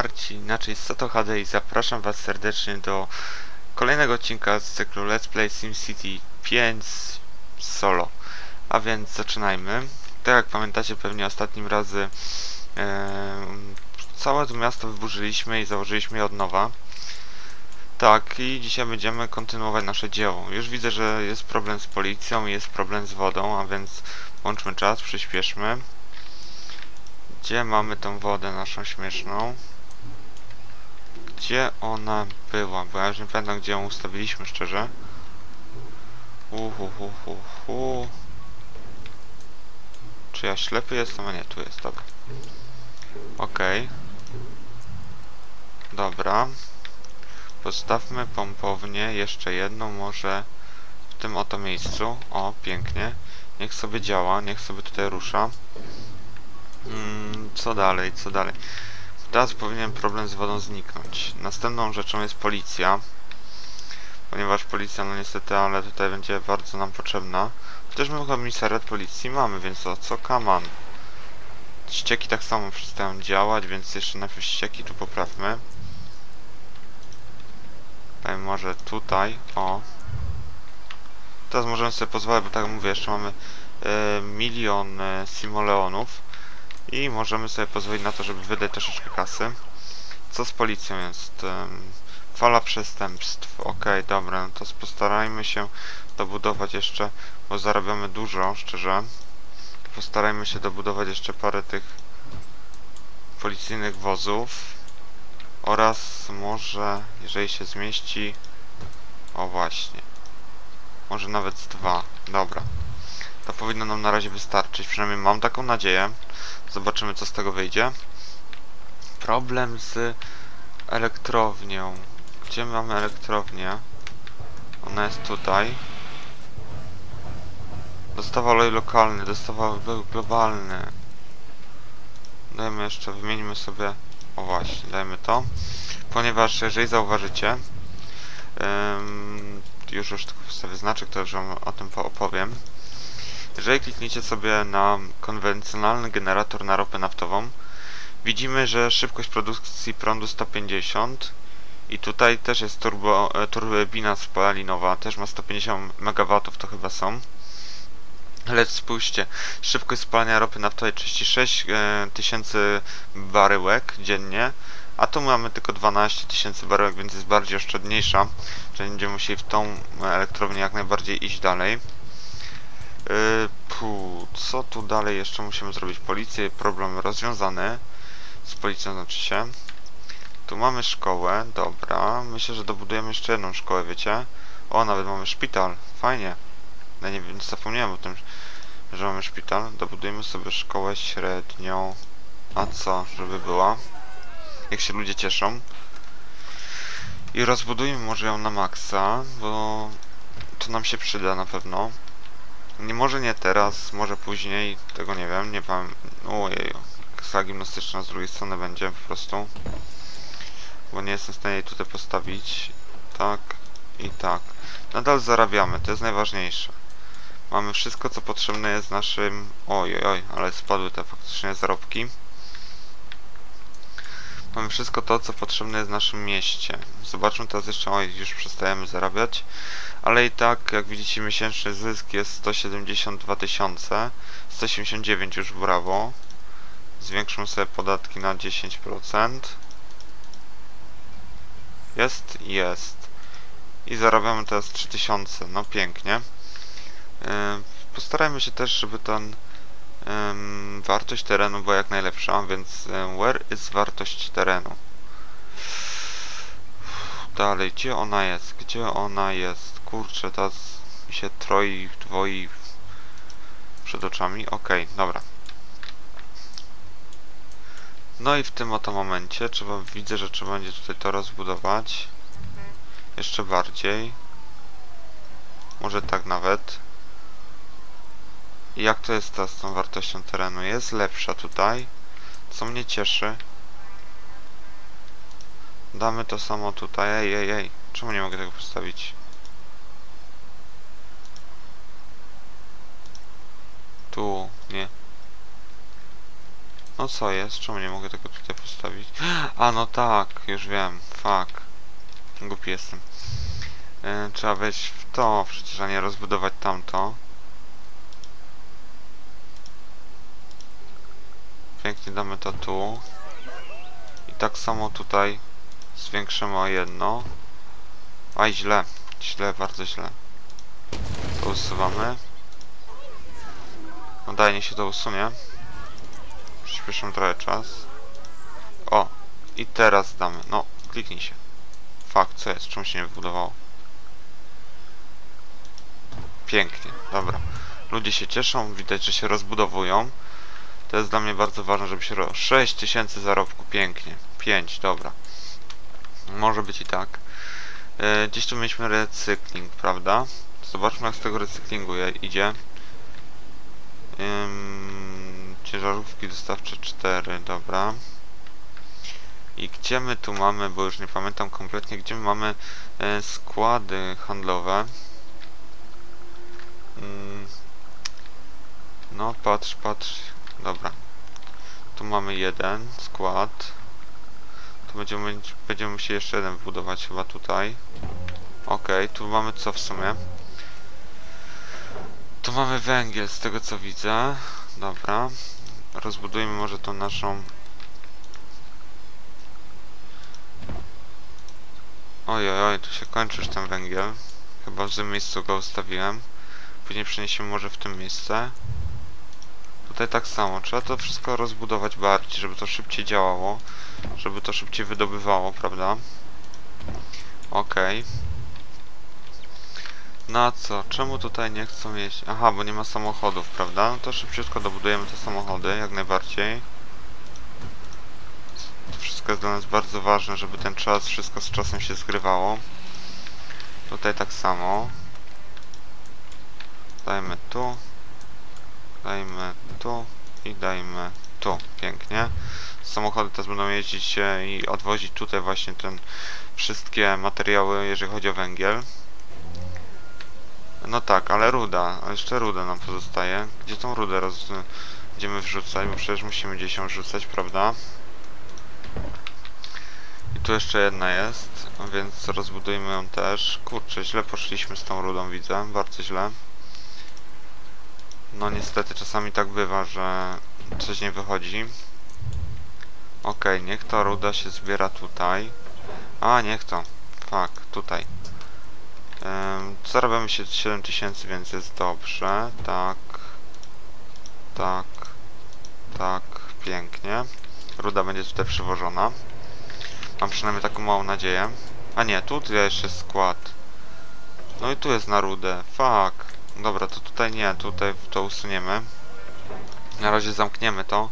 Marcin, inaczej Soto HD i zapraszam Was serdecznie do kolejnego odcinka z cyklu Let's Play SimCity 5 solo. A więc zaczynajmy. Tak jak pamiętacie pewnie ostatnim razy całe to miasto wyburzyliśmy i założyliśmy je od nowa. Tak, i dzisiaj będziemy kontynuować nasze dzieło. Już widzę, że jest problem z policją i jest problem z wodą, a więc włączmy czas, przyspieszmy. Gdzie mamy tą wodę naszą śmieszną? Gdzie ona była? Bo ja już nie pamiętam, gdzie ją ustawiliśmy, szczerze. Uhuhuhuhu. Czy ja ślepy jestem? A nie, tu jest, dobra. Okej. Dobra. Postawmy pompownię, jeszcze jedną może w tym oto miejscu. O, pięknie. Niech sobie działa, niech sobie tutaj rusza. Mm, co dalej, co dalej? Teraz powinien problem z wodą zniknąć. Następną rzeczą jest policja. Ponieważ policja, no niestety, ale tutaj będzie bardzo nam potrzebna. Chociaż my komisariat policji mamy, więc o co kaman? Ścieki tak samo przestają działać, więc jeszcze najpierw ścieki tu poprawmy. Daj może tutaj, o. Teraz możemy sobie pozwolić, bo tak mówię, jeszcze mamy e, milion e, simoleonów i możemy sobie pozwolić na to, żeby wydać troszeczkę kasy. Co z policją jest? Fala przestępstw. Ok, dobra, no to postarajmy się dobudować jeszcze, bo zarabiamy dużo, szczerze. Postarajmy się dobudować jeszcze parę tych policyjnych wozów. Oraz może, jeżeli się zmieści... O właśnie. Może nawet dwa. Dobra. To powinno nam na razie wystarczyć. Przynajmniej mam taką nadzieję. Zobaczymy, co z tego wyjdzie. Problem z elektrownią. Gdzie mamy elektrownię? Ona jest tutaj. Dostawa olej lokalny, dostawa globalny. Dajmy jeszcze, wymieńmy sobie... O właśnie, dajmy to. Ponieważ, jeżeli zauważycie... Już już tylko sobie znaczek, to już wam o tym opowiem. Jeżeli klikniecie sobie na konwencjonalny generator na ropę naftową, widzimy, że szybkość produkcji prądu 150 i tutaj też jest turbo, e, turbina spalinowa, też ma 150 MW, to chyba są. Ale spójrzcie, szybkość spalania ropy naftowej 36 e, tysięcy baryłek dziennie, a tu mamy tylko 12 tysięcy baryłek, więc jest bardziej oszczędniejsza, czyli będziemy musieli w tą elektrownię jak najbardziej iść dalej. Yy, pu, co tu dalej jeszcze musimy zrobić? Policję, problem rozwiązany. Z policją znaczy się. Tu mamy szkołę, dobra. Myślę, że dobudujemy jeszcze jedną szkołę, wiecie? O, nawet mamy szpital. Fajnie. Ja nie wiem, zapomniałem o tym, że mamy szpital. Dobudujemy sobie szkołę średnią. A co, żeby była? Jak się ludzie cieszą. I rozbudujmy może ją na maksa, bo to nam się przyda na pewno. Nie, może nie teraz, może później, tego nie wiem, nie pamiętam. Ojej, sala gimnastyczna z drugiej strony będzie po prostu. Bo nie jestem w stanie jej tutaj postawić. Tak i tak. Nadal zarabiamy, to jest najważniejsze. Mamy wszystko, co potrzebne jest naszym... Oj, oj, ale spadły te faktycznie zarobki. Mamy wszystko to, co potrzebne jest w naszym mieście. Zobaczmy teraz jeszcze, oj, już przestajemy zarabiać. Ale i tak, jak widzicie, miesięczny zysk jest 172 tysiące. 179 już brawo. Zwiększmy sobie podatki na 10%. Jest? Jest. I zarabiamy teraz 3000. No pięknie. Yy, postarajmy się też, żeby ten wartość terenu była jak najlepsza, więc where is wartość terenu? Dalej, gdzie ona jest? Gdzie ona jest? Kurczę, teraz mi się troi, dwoi przed oczami. Okej, okay, dobra. No i w tym oto momencie trzeba, widzę, że trzeba będzie tutaj to rozbudować. Jeszcze bardziej. Może tak nawet. Jak to jest ta z tą wartością terenu? Jest lepsza tutaj, co mnie cieszy. Damy to samo tutaj. Ej, ej, ej. Czemu nie mogę tego postawić? Tu, nie. No co jest? Czemu nie mogę tego tutaj postawić? A no tak, już wiem. Fuck. Głupi jestem. E, trzeba wejść w to przecież, a nie rozbudować tamto. Pięknie damy to tu. I tak samo tutaj zwiększymy o jedno. Aj, źle. Źle, bardzo źle. To usuwamy. No daj, niech się to usunie. Przyspieszam trochę czas. O! I teraz damy. No, kliknij się. Fakt, co jest? Czemu się nie wybudowało? Pięknie, dobra. Ludzie się cieszą, widać, że się rozbudowują. To jest dla mnie bardzo ważne, żeby się... Ro... 6000 zarobku, pięknie. 5, dobra. Może być i tak. E, gdzieś tu mieliśmy recykling, prawda? Zobaczmy jak z tego recyklingu idzie. Ciężarówki dostawcze 4, dobra. I gdzie my tu mamy, bo już nie pamiętam kompletnie, gdzie my mamy e, składy handlowe. Ym, no, patrz, patrz. Dobra. Tu mamy jeden skład. Tu będziemy, będziemy musieli jeszcze jeden wbudować chyba tutaj. Okej, tu mamy co w sumie? Tu mamy węgiel, z tego co widzę. Dobra. Rozbudujmy może tą naszą... Oj, oj, oj, tu się kończy już ten węgiel. Chyba w złym miejscu go ustawiłem. Później przeniesiemy może w tym miejsce. Tutaj tak samo. Trzeba to wszystko rozbudować bardziej, żeby to szybciej działało. Żeby to szybciej wydobywało, prawda? Okej. Okay. Na co? Czemu tutaj nie chcą mieć? Aha, bo nie ma samochodów, prawda? No to szybciutko dobudujemy te samochody, jak najbardziej. To wszystko jest dla nas bardzo ważne, żeby ten czas, wszystko z czasem się zgrywało. Tutaj tak samo. Dajmy tu. Dajmy tu. I dajmy tu. Pięknie. Samochody teraz będą jeździć i odwozić tutaj właśnie ten wszystkie materiały, jeżeli chodzi o węgiel. No tak, ale ruda. Jeszcze ruda nam pozostaje. Gdzie tą rudę roz... będziemy wrzucać? Bo przecież musimy gdzieś ją wrzucać, prawda? I tu jeszcze jedna jest, więc rozbudujmy ją też. Kurczę, źle poszliśmy z tą rudą, widzę. Bardzo źle. No niestety, czasami tak bywa, że coś nie wychodzi. Okay, niech ta ruda się zbiera tutaj. A, niech to. Fuck, tutaj. Zarabiamy się 7000, więc jest dobrze. Tak. Tak. Tak. Pięknie. Ruda będzie tutaj przywożona. Mam przynajmniej taką małą nadzieję. A nie, tu jeszcze skład. No i tu jest na rudę. Fuck. Dobra, to tutaj nie, tutaj to usuniemy. Na razie zamkniemy to.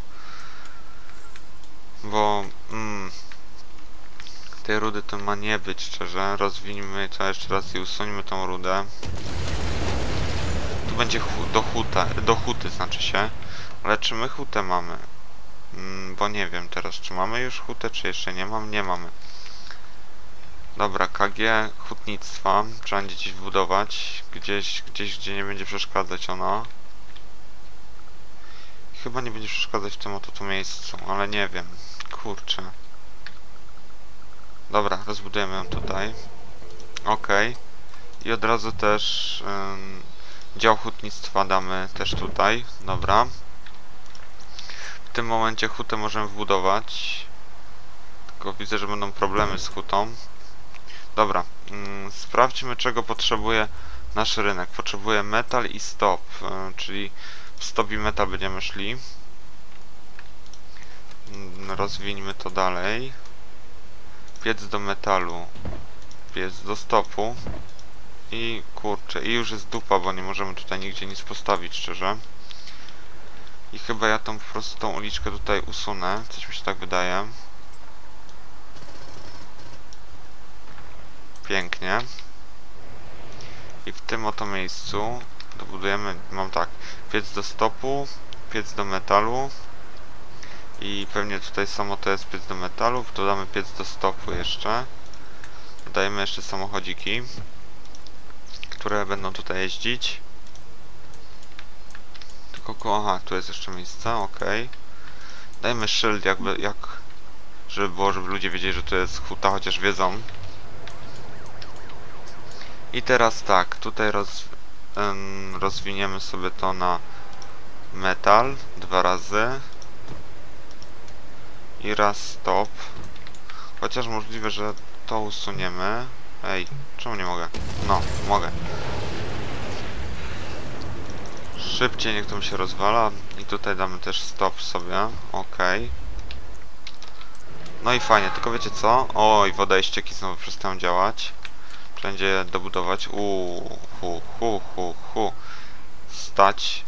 Bo... Mm, tej rudy to ma nie być, szczerze. Rozwiniemy to jeszcze raz i usuńmy tą rudę. Tu będzie do huta, do huty znaczy się. Ale czy my hutę mamy? Mm, bo nie wiem teraz, czy mamy już hutę, czy jeszcze nie mam? Nie mamy. Dobra, KG hutnictwa. Trzeba gdzieś wbudować. Gdzieś, gdzieś, gdzie nie będzie przeszkadzać ona. Chyba nie będzie przeszkadzać w tym oto tu miejscu, ale nie wiem. Kurczę. Dobra, rozbudujemy ją tutaj. Ok. I od razu też ym, dział hutnictwa damy też tutaj. Dobra. W tym momencie hutę możemy wbudować. Tylko widzę, że będą problemy z hutą. Dobra. Ym, sprawdźmy czego potrzebuje nasz rynek. Potrzebuje metal i stop. Yy, czyli w stop i metal będziemy szli. Yy, rozwińmy to dalej piec do metalu, piec do stopu i kurczę, i już jest dupa, bo nie możemy tutaj nigdzie nic postawić, szczerze. I chyba ja tą po prostu tą uliczkę tutaj usunę, coś mi się tak wydaje. Pięknie. I w tym oto miejscu dobudujemy, mam tak, piec do stopu, piec do metalu, i pewnie tutaj samo to jest piec do metalów. Dodamy piec do stopu jeszcze. Dodajemy jeszcze samochodziki, które będą tutaj jeździć. Tylko, aha, tu jest jeszcze miejsce, ok. Dajmy szyld jakby, jak... Żeby było, żeby ludzie wiedzieli, że to jest huta, chociaż wiedzą. I teraz tak, tutaj roz, em, rozwiniemy sobie to na metal dwa razy i raz stop. Chociaż możliwe, że to usuniemy. Ej, czemu nie mogę? No, mogę. Szybciej niech to mi się rozwala. I tutaj damy też stop sobie. Ok. No i fajnie, tylko wiecie co? Oj, woda i ścieki znowu przestają działać. Będzie dobudować. Uuu, hu, hu, hu, hu. Stać.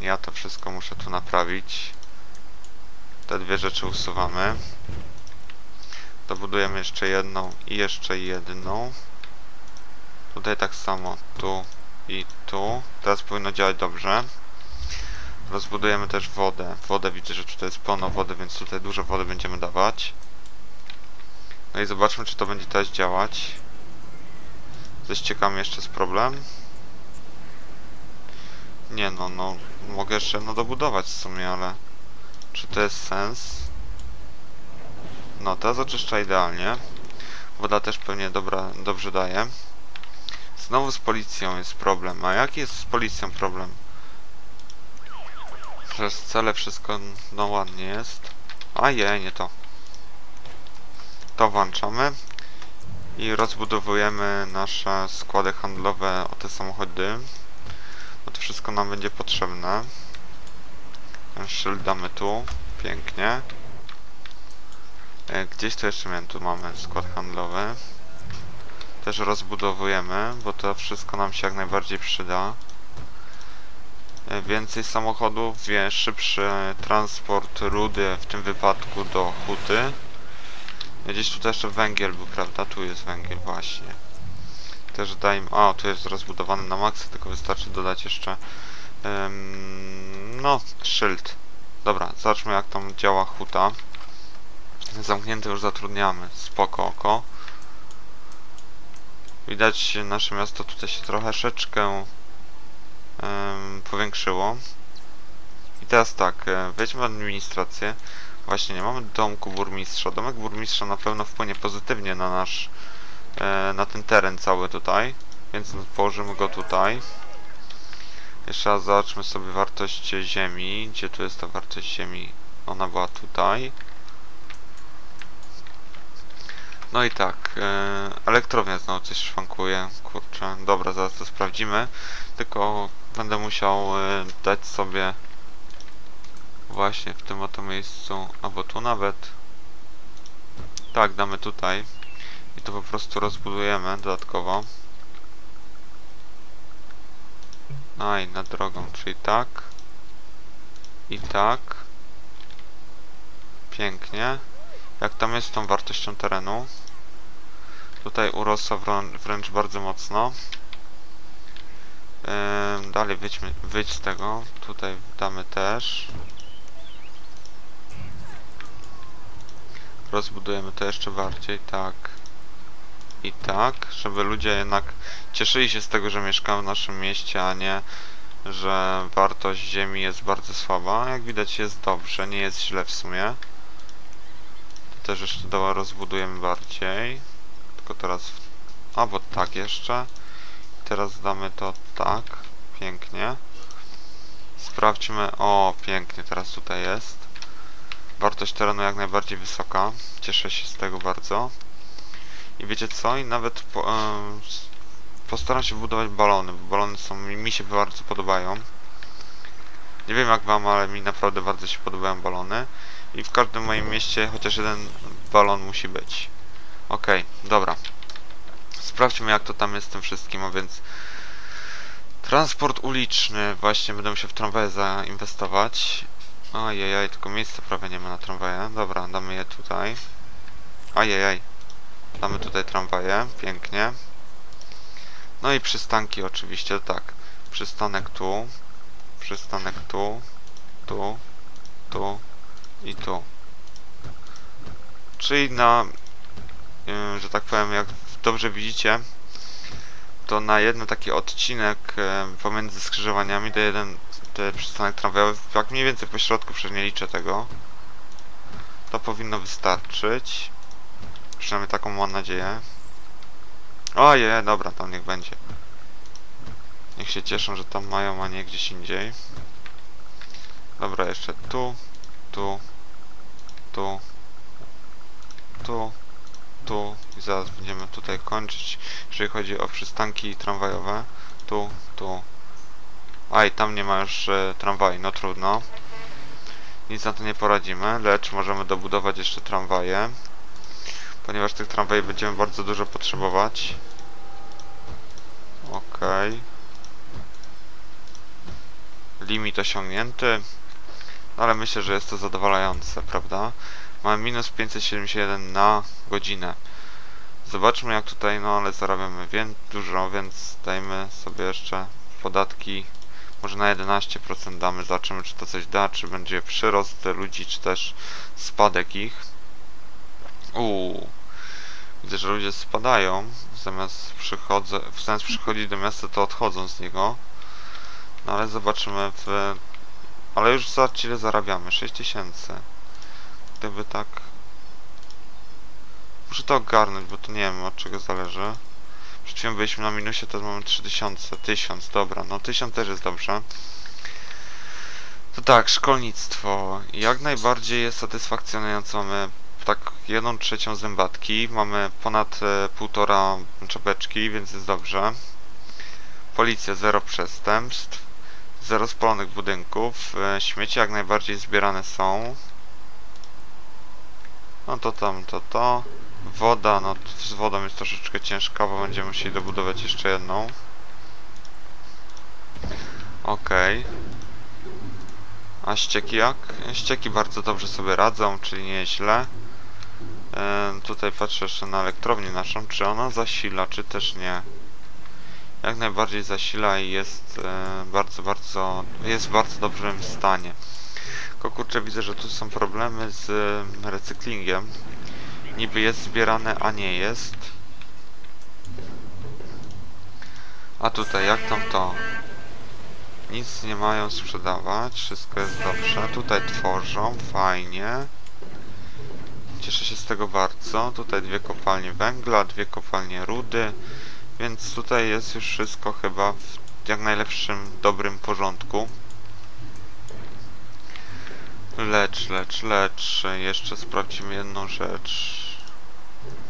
Ja to wszystko muszę tu naprawić. Te dwie rzeczy usuwamy. Dobudujemy jeszcze jedną i jeszcze jedną. Tutaj tak samo. Tu i tu. Teraz powinno działać dobrze. Rozbudujemy też wodę. Wodę widzę, że tutaj jest pełno wody, więc tutaj dużo wody będziemy dawać. No i zobaczmy, czy to będzie teraz działać. Ze ściekami jeszcze jest problem. Nie no, no mogę jeszcze no dobudować w sumie, ale czy to jest sens? No, teraz oczyszcza idealnie. Woda też pewnie dobra, dobrze daje. Znowu z policją jest problem. A jaki jest z policją problem? Przez cele wszystko no ładnie jest. A je, nie to. To włączamy. I rozbudowujemy nasze składy handlowe o te samochody. No to wszystko nam będzie potrzebne. Ten szyld damy tu. Pięknie. E, Gdzieś to jeszcze miałem, tu mamy skład handlowy. Też rozbudowujemy, bo to wszystko nam się jak najbardziej przyda. E, Więcej samochodów, szybszy transport rudy, w tym wypadku do huty. Gdzieś tutaj jeszcze węgiel był, prawda? Tu jest węgiel właśnie. Też dajmy... A, tu jest rozbudowany na maksa, tylko wystarczy dodać jeszcze... em, no, szyld. Dobra, zobaczmy jak tam działa huta. Zamknięte już zatrudniamy. Spoko oko. Widać nasze miasto tutaj się troszeczkę em, powiększyło. I teraz tak, e, wejdźmy w administrację. Właśnie, nie mamy domku burmistrza. Domek burmistrza na pewno wpłynie pozytywnie na nasz, e, na ten teren cały tutaj. Więc położymy go tutaj. Jeszcze raz zobaczmy sobie wartość ziemi. Gdzie tu jest ta wartość ziemi? Ona była tutaj. No i tak, e, elektrownia znowu coś szwankuje, kurczę, dobra, zaraz to sprawdzimy, tylko będę musiał e, dać sobie właśnie w tym oto miejscu, albo tu nawet, tak, damy tutaj i to po prostu rozbudujemy dodatkowo. A i nad drogą, czyli tak i tak. Pięknie. Jak tam jest z tą wartością terenu? Tutaj urosła wręcz bardzo mocno. Ym, dalej wyjdźmy, wyjdź z tego. Tutaj damy też. Rozbudujemy to jeszcze bardziej, tak. I tak, żeby ludzie jednak cieszyli się z tego, że mieszkają w naszym mieście, a nie, że wartość ziemi jest bardzo słaba. Jak widać jest dobrze, nie jest źle w sumie też jeszcze doła rozbudujemy bardziej. Tylko teraz... Albo tak jeszcze. Teraz damy to tak. Pięknie. Sprawdźmy... O, pięknie, teraz tutaj jest. Wartość terenu jak najbardziej wysoka. Cieszę się z tego bardzo. I wiecie co? I nawet po, e, postaram się budować balony, bo balony są, mi, się bardzo podobają. Nie wiem jak wam, ale mi naprawdę bardzo się podobają balony i w każdym moim mieście chociaż jeden balon musi być. Okej, okay, dobra. Sprawdźmy jak to tam jest z tym wszystkim, a więc transport uliczny, właśnie będę musiał w tramwaje zainwestować. Ajajaj, tylko miejsca prawie nie ma na tramwaje. Dobra, damy je tutaj. Ajajaj. Damy tutaj tramwaje, pięknie. No i przystanki oczywiście, tak. Przystanek tu, przystanek tu, tu, tu, i tu. Czyli na, yy, że tak powiem, jak dobrze widzicie, to na jeden taki odcinek yy, pomiędzy skrzyżowaniami to jeden to przystanek tramwajowy, jak mniej więcej po środku, przecież nie liczę tego. To powinno wystarczyć. Przynajmniej taką mam nadzieję. Oje, dobra, tam niech będzie. Niech się cieszą, że tam mają, a nie gdzieś indziej. Dobra, jeszcze tu, tu, tu, tu, tu i zaraz będziemy tutaj kończyć, jeżeli chodzi o przystanki tramwajowe. Tu, tu. A i tam nie ma już e, tramwaj, no trudno. Nic na to nie poradzimy, lecz możemy dobudować jeszcze tramwaje. Ponieważ tych tramwajów będziemy bardzo dużo potrzebować. Okej. Limit osiągnięty. Ale myślę, że jest to zadowalające, prawda? Mamy minus 571 na godzinę. Zobaczmy jak tutaj, no ale zarabiamy wie dużo, więc dajmy sobie jeszcze podatki. Może na 11% damy, zobaczymy czy to coś da, czy będzie przyrost ludzi, czy też spadek ich. Uuu. Widzę, że ludzie spadają, zamiast przychodzę, zamiast przychodzić do miasta, to odchodzą z niego. No ale zobaczymy w... Ale już za ile zarabiamy? 6000. Gdyby tak... Muszę to ogarnąć, bo to nie wiem od czego zależy. Przed byliśmy na minusie, teraz mamy 3000. 1000, dobra. No 1000 też jest dobrze. To tak, szkolnictwo. Jak najbardziej jest satysfakcjonujące. Mamy tak jedną trzecią zębatki, mamy ponad e, półtora czapeczki, więc jest dobrze. Policja, zero przestępstw, zero spalonych budynków, e, śmieci jak najbardziej zbierane są. No to tam, to to. Woda, no z wodą jest troszeczkę ciężka, bo będziemy musieli dobudować jeszcze jedną. Okej. Okay. A ścieki jak? Ścieki bardzo dobrze sobie radzą, czyli nieźle. Tutaj patrzę jeszcze na elektrownię naszą, czy ona zasila, czy też nie. Jak najbardziej zasila i jest e, bardzo, bardzo, jest w bardzo dobrym stanie. Tylko kurczę, widzę, że tu są problemy z recyklingiem. Niby jest zbierane, a nie jest. A tutaj, jak tam to? Nic nie mają sprzedawać, wszystko jest dobrze. Tutaj tworzą, fajnie. Cieszę się z tego bardzo. Tutaj dwie kopalnie węgla, dwie kopalnie rudy, więc tutaj jest już wszystko chyba w jak najlepszym, dobrym porządku. Lecz, lecz, lecz, jeszcze sprawdzimy jedną rzecz.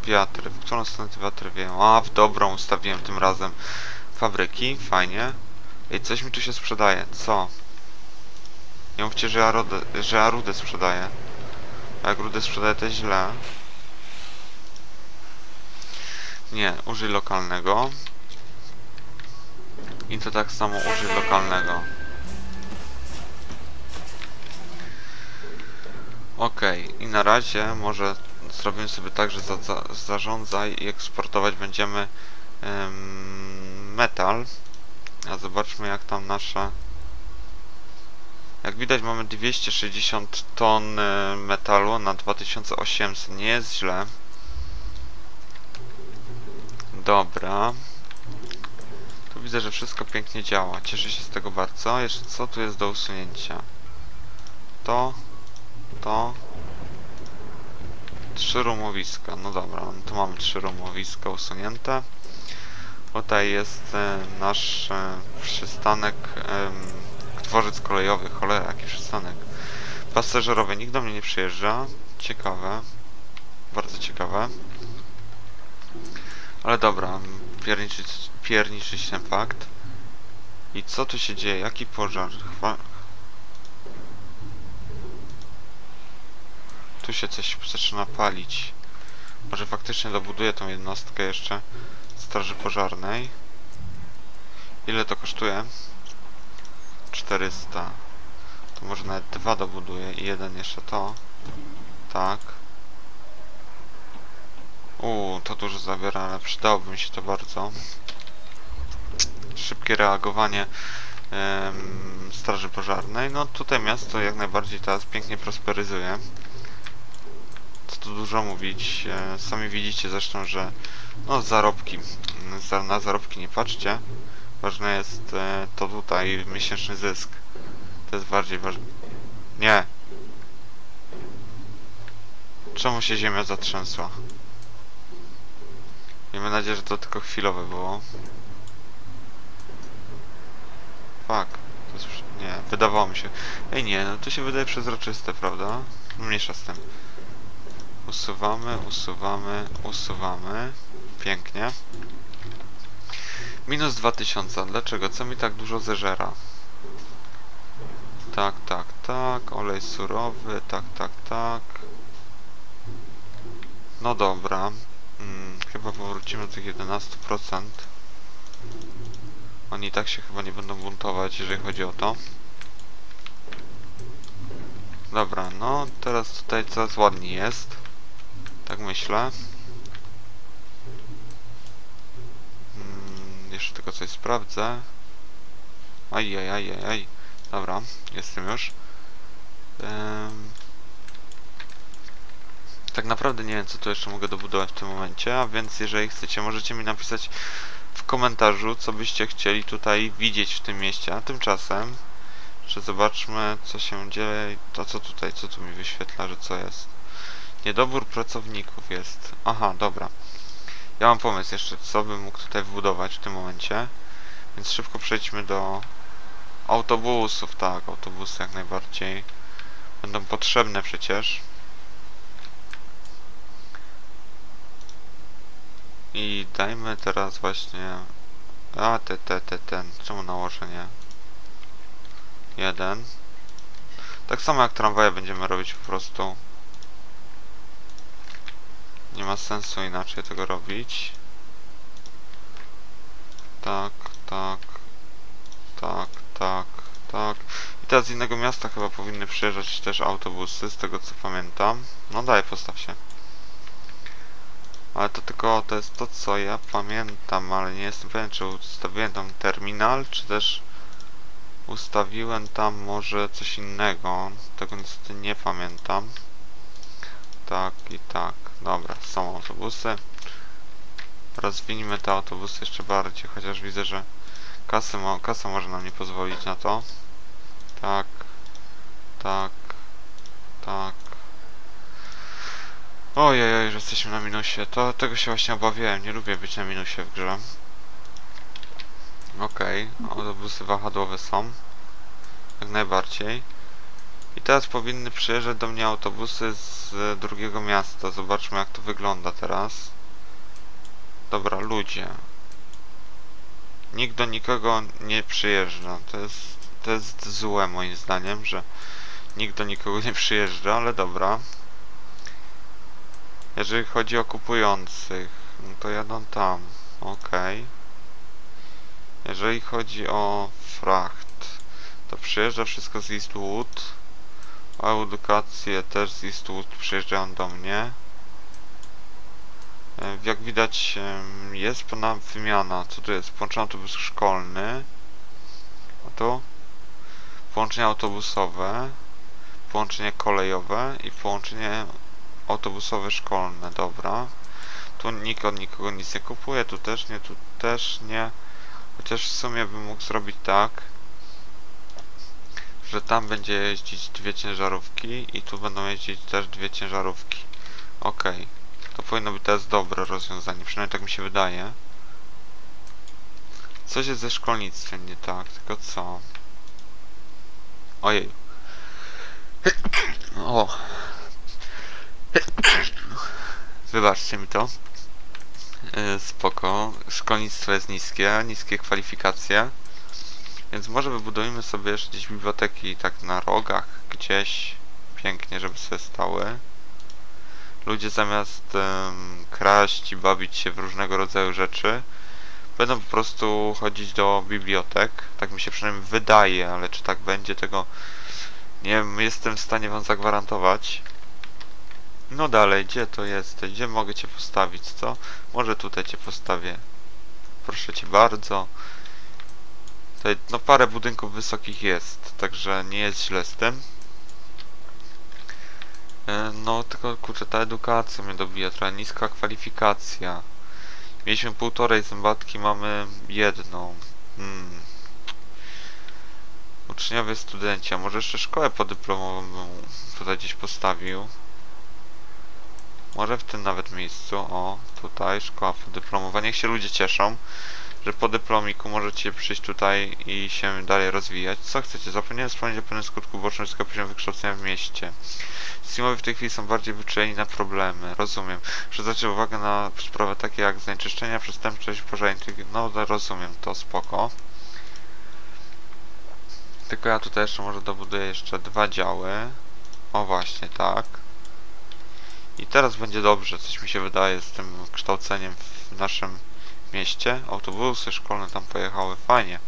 Wiatry, w którą stronę te wiatry wieją? A, w dobrą ustawiłem tym razem. Fabryki, fajnie. Ej, coś mi tu się sprzedaje, co? Nie mówcie, że ja, rudę, że ja rudę sprzedaję. Jak rudę sprzedaję, to źle. Nie, użyj lokalnego. I to tak samo użyj lokalnego. Ok, i na razie może zrobimy sobie tak, że za, za, zarządzaj i eksportować będziemy ym, metal. A zobaczmy jak tam nasza jak widać mamy 260 ton e, metalu na 2800, nie jest źle. Dobra. Tu widzę, że wszystko pięknie działa. Cieszę się z tego bardzo. Jeszcze co tu jest do usunięcia? To, to. Trzy rumowiska. No dobra, no tu mamy trzy rumowiska usunięte. Tutaj jest e, nasz e, przystanek dworzec kolejowy, cholera, jaki przystanek. Pasażerowy, nikt do mnie nie przyjeżdża. Ciekawe. Bardzo ciekawe. Ale dobra, pierniczyć, pierniczyć ten fakt. I co tu się dzieje? Jaki pożar? Chwa... Tu się coś zaczyna palić. Może faktycznie dobuduję tą jednostkę jeszcze straży pożarnej. Ile to kosztuje? 400. To może nawet dwa dobuduję i jeden jeszcze to. Tak. Uuu, to dużo zabiera, ale przydałoby mi się to bardzo. Szybkie reagowanie straży pożarnej. No tutaj miasto jak najbardziej teraz pięknie prosperyzuje. Co tu dużo mówić. E, sami widzicie zresztą, że no zarobki, na zarobki nie patrzcie. Ważne jest e, to tutaj, miesięczny zysk. To jest bardziej ważne. Nie! Czemu się ziemia zatrzęsła? Miejmy nadzieję, że to tylko chwilowe było. Fuck. To jest... Nie, wydawało mi się. Ej nie, no to się wydaje przezroczyste, prawda? Mniejsza z tym. Usuwamy, usuwamy, usuwamy. Pięknie. Minus 2000. Dlaczego? Co mi tak dużo zeżera? Tak, tak, tak. Olej surowy. Tak, tak, tak. No dobra. Mm, chyba powrócimy do tych 11%. Oni tak się chyba nie będą buntować, jeżeli chodzi o to. Dobra, no teraz tutaj coraz ładniej jest. Tak myślę. Mm, jeszcze tylko coś sprawdzę. Aj, aj, aj, aj. Dobra, jestem już. Tak naprawdę nie wiem, co tu jeszcze mogę dobudować w tym momencie, a więc jeżeli chcecie, możecie mi napisać w komentarzu, co byście chcieli tutaj widzieć w tym mieście. A tymczasem, że zobaczmy, co się dzieje. To co tutaj, co tu mi wyświetla, że co jest. Niedobór pracowników jest. Aha, dobra. Ja mam pomysł jeszcze, co bym mógł tutaj wbudować w tym momencie. Więc szybko przejdźmy do autobusów. Tak, autobusy jak najbardziej. Będą potrzebne przecież. I dajmy teraz właśnie... A, te, te, te, ten. Czemu nałożenie? Jeden. Tak samo jak tramwaje będziemy robić po prostu. Nie ma sensu inaczej tego robić. Tak, tak, tak, tak, tak. I teraz z innego miasta chyba powinny przyjeżdżać też autobusy, z tego co pamiętam. No daj, postaw się. Ale to tylko, to jest to co ja pamiętam, ale nie jestem pewien czy ustawiłem tam terminal, czy też ustawiłem tam może coś innego. Tego niestety nie pamiętam. Tak i tak. Dobra, są autobusy. Rozwiniemy te autobusy jeszcze bardziej, chociaż widzę, że kasy mo kasa może nam nie pozwolić na to. Tak, tak, tak. Ojej, oj, że jesteśmy na minusie. To tego się właśnie obawiałem. Nie lubię być na minusie w grze. Okej, autobusy wahadłowe są. Jak najbardziej. I teraz powinny przyjeżdżać do mnie autobusy z e, drugiego miasta. Zobaczmy jak to wygląda teraz. Dobra, ludzie. Nikt do nikogo nie przyjeżdża. To jest, to jest złe moim zdaniem, że nikt do nikogo nie przyjeżdża, ale dobra. Jeżeli chodzi o kupujących, no to jadą tam. Okej. Jeżeli chodzi o fracht, to przyjeżdża wszystko z Eastwood. Edukację też z Eastwood przyjeżdżają do mnie. E, Jak widać jest pewna wymiana. Co tu jest? Połączony autobus szkolny. A tu? Połączenie autobusowe. Połączenie kolejowe i połączenie autobusowe szkolne. Dobra. Tu nikt od nikogo nic nie kupuje. Tu też nie, tu też nie. Chociaż w sumie bym mógł zrobić tak, że tam będzie jeździć dwie ciężarówki i tu będą jeździć też dwie ciężarówki. Okej. To powinno być teraz dobre rozwiązanie, przynajmniej tak mi się wydaje. Coś jest ze szkolnictwem nie tak, tylko co? Ojej. O. Wybaczcie mi to. Yy, spoko. Szkolnictwo jest niskie, niskie kwalifikacje. Więc może wybudujmy sobie jeszcze gdzieś biblioteki tak na rogach, gdzieś pięknie, żeby sobie stały. Ludzie zamiast em, kraść i bawić się w różnego rodzaju rzeczy, będą po prostu chodzić do bibliotek. Tak mi się przynajmniej wydaje, ale czy tak będzie, tego nie jestem w stanie wam zagwarantować. No dalej, gdzie to jesteś? Gdzie mogę cię postawić, co? Może tutaj cię postawię. Proszę cię bardzo. Tutaj, no parę budynków wysokich jest, także nie jest źle z tym. E, No tylko kurczę, ta edukacja mnie dobija, trochę niska kwalifikacja. Mieliśmy półtorej zębatki, mamy jedną. Hmm. Uczniowie, studenci, a może jeszcze szkołę podyplomową bym tutaj gdzieś postawił. Może w tym nawet miejscu, o, tutaj, szkoła podyplomowa. Niech się ludzie cieszą, że po dyplomiku możecie przyjść tutaj i się dalej rozwijać. Co chcecie? Zapomniałem wspomnieć o pewnym skutku bocznym wysokiego poziomu wykształcenia w mieście. Steamowi w tej chwili są bardziej wyczuleni na problemy, rozumiem. Zwracacie uwagę na sprawy takie jak zanieczyszczenia, przestępczość, pożar inteligentny. No, rozumiem, to spoko. Tylko ja tutaj jeszcze może dobuduję jeszcze dwa działy. O właśnie, tak. I teraz będzie dobrze, coś mi się wydaje z tym kształceniem w naszym mieście. Autobusy szkolne tam pojechały, fajnie.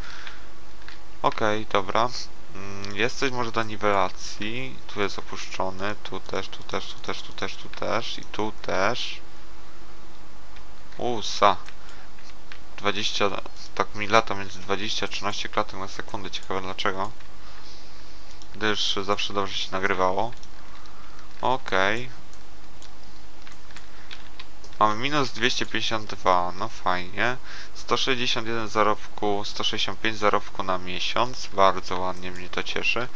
Okej, dobra. Mm, Jest coś może do niwelacji. Tu jest opuszczony, tu też, tu też, tu też, tu też, tu też i tu też. Usa. 20, tak mi lata między 20 a 13 klatek na sekundę. Ciekawe dlaczego. Gdyż zawsze dobrze się nagrywało. Okej. Mamy minus 252, no fajnie. 161 zarobku, 165 zarobku na miesiąc. Bardzo ładnie mnie to cieszy.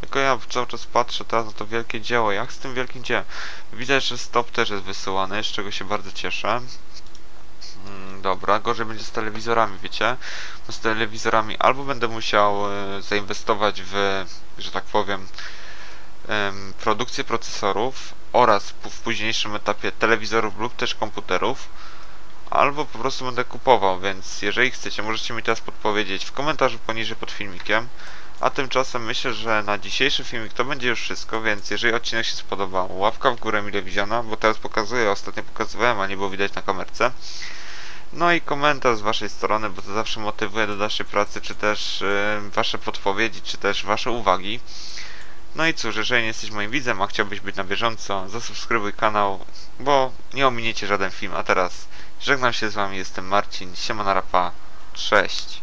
Tylko ja cały czas patrzę teraz na to wielkie dzieło. Jak z tym wielkim dziełem? Widać, że stop też jest wysyłany, z czego się bardzo cieszę. Mm, Dobra, gorzej będzie z telewizorami, wiecie? Bo z telewizorami albo będę musiał e, zainwestować w, że tak powiem, em, produkcję procesorów oraz w późniejszym etapie telewizorów lub też komputerów, albo po prostu będę kupował, więc jeżeli chcecie, możecie mi teraz podpowiedzieć w komentarzu poniżej pod filmikiem. A tymczasem myślę, że na dzisiejszy filmik to będzie już wszystko, więc jeżeli odcinek się spodobał, łapka w górę mile widziana, bo teraz pokazuję, ostatnio pokazywałem, a nie było widać na kamerce. No i komentarz z waszej strony, bo to zawsze motywuje do dalszej pracy, czy też yy, wasze podpowiedzi, czy też wasze uwagi. No i cóż, jeżeli nie jesteś moim widzem, a chciałbyś być na bieżąco, zasubskrybuj kanał, bo nie ominiecie żaden film. A teraz żegnam się z wami, jestem Marcin, siema na rapa, cześć.